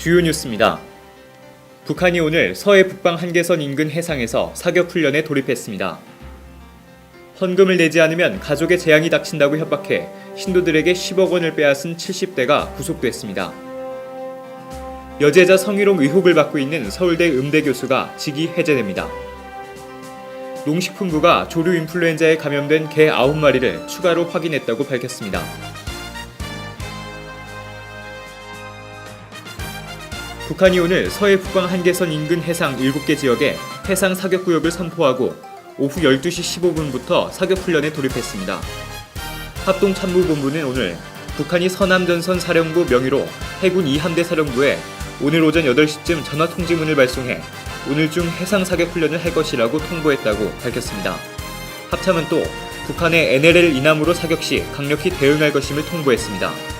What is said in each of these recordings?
주요 뉴스입니다. 북한이 오늘 서해 북방 한계선 인근 해상에서 사격 훈련에 돌입했습니다. 헌금을 내지 않으면 가족의 재앙이 닥친다고 협박해 신도들에게 10억 원을 빼앗은 70대가 구속됐습니다. 여제자 성희롱 의혹을 받고 있는 서울대 음대 교수가 직위 해제됩니다. 농식품부가 조류 인플루엔자에 감염된 개 9마리를 추가로 확인했다고 밝혔습니다. 북한이 오늘 서해 북방 한계선 인근 해상 7개 지역에 해상 사격 구역을 선포하고 오후 12시 15분부터 사격 훈련에 돌입했습니다. 합동참모본부는 오늘 북한이 서남전선 사령부 명의로 해군 2함대 사령부에 오늘 오전 8시쯤 전화 통지문을 발송해 오늘 중 해상 사격 훈련을 할 것이라고 통보했다고 밝혔습니다. 합참은 또 북한의 NLL 이남으로 사격 시 강력히 대응할 것임을 통보했습니다.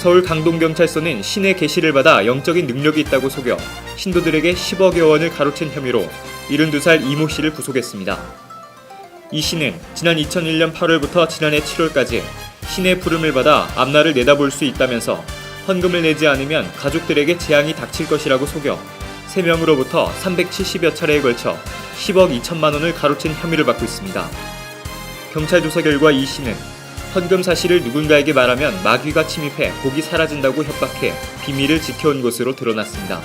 서울 강동경찰서는 신의 계시를 받아 영적인 능력이 있다고 속여 신도들에게 10억여 원을 가로챈 혐의로 72살 이모 씨를 구속했습니다. 이 씨는 지난 2001년 8월부터 지난해 7월까지 신의 부름을 받아 앞날을 내다볼 수 있다면서 헌금을 내지 않으면 가족들에게 재앙이 닥칠 것이라고 속여 3명으로부터 370여 차례에 걸쳐 10억 2천만 원을 가로챈 혐의를 받고 있습니다. 경찰 조사 결과 이 씨는 헌금 사실을 누군가에게 말하면 마귀가 침입해 복이 사라진다고 협박해 비밀을 지켜온 것으로 드러났습니다.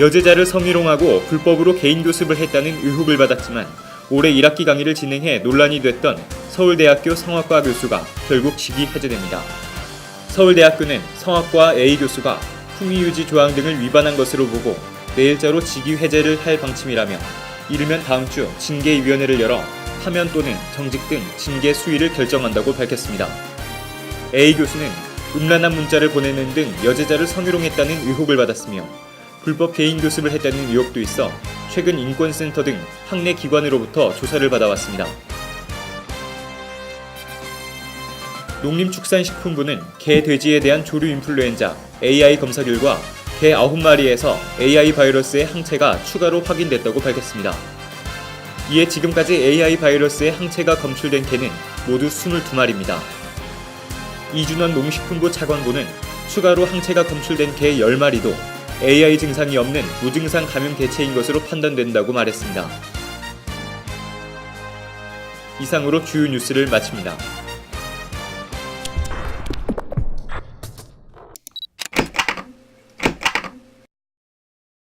여제자를 성희롱하고 불법으로 개인 교습을 했다는 의혹을 받았지만 올해 1학기 강의를 진행해 논란이 됐던 서울대학교 성악과 교수가 결국 직위 해제됩니다. 서울대학교는 성악과 A 교수가 품위유지 조항 등을 위반한 것으로 보고 내일자로 직위 해제를 할 방침이라며 이르면 다음 주 징계위원회를 열어 파면 또는 정직 등 징계 수위를 결정한다고 밝혔습니다. A 교수는 음란한 문자를 보내는 등 여제자를 성희롱했다는 의혹을 받았으며 불법 개인 교습을 했다는 의혹도 있어 최근 인권센터 등 학내 기관으로부터 조사를 받아왔습니다. 농림축산식품부는 개, 돼지에 대한 조류 인플루엔자 AI 검사 결과 개 9마리에서 AI 바이러스의 항체가 추가로 확인됐다고 밝혔습니다. 이에 지금까지 AI 바이러스의 항체가 검출된 개는 모두 22마리입니다. 이준원 농식품부 차관보는 추가로 항체가 검출된 개 10마리도 AI 증상이 없는 무증상 감염 개체인 것으로 판단된다고 말했습니다. 이상으로 주요 뉴스를 마칩니다.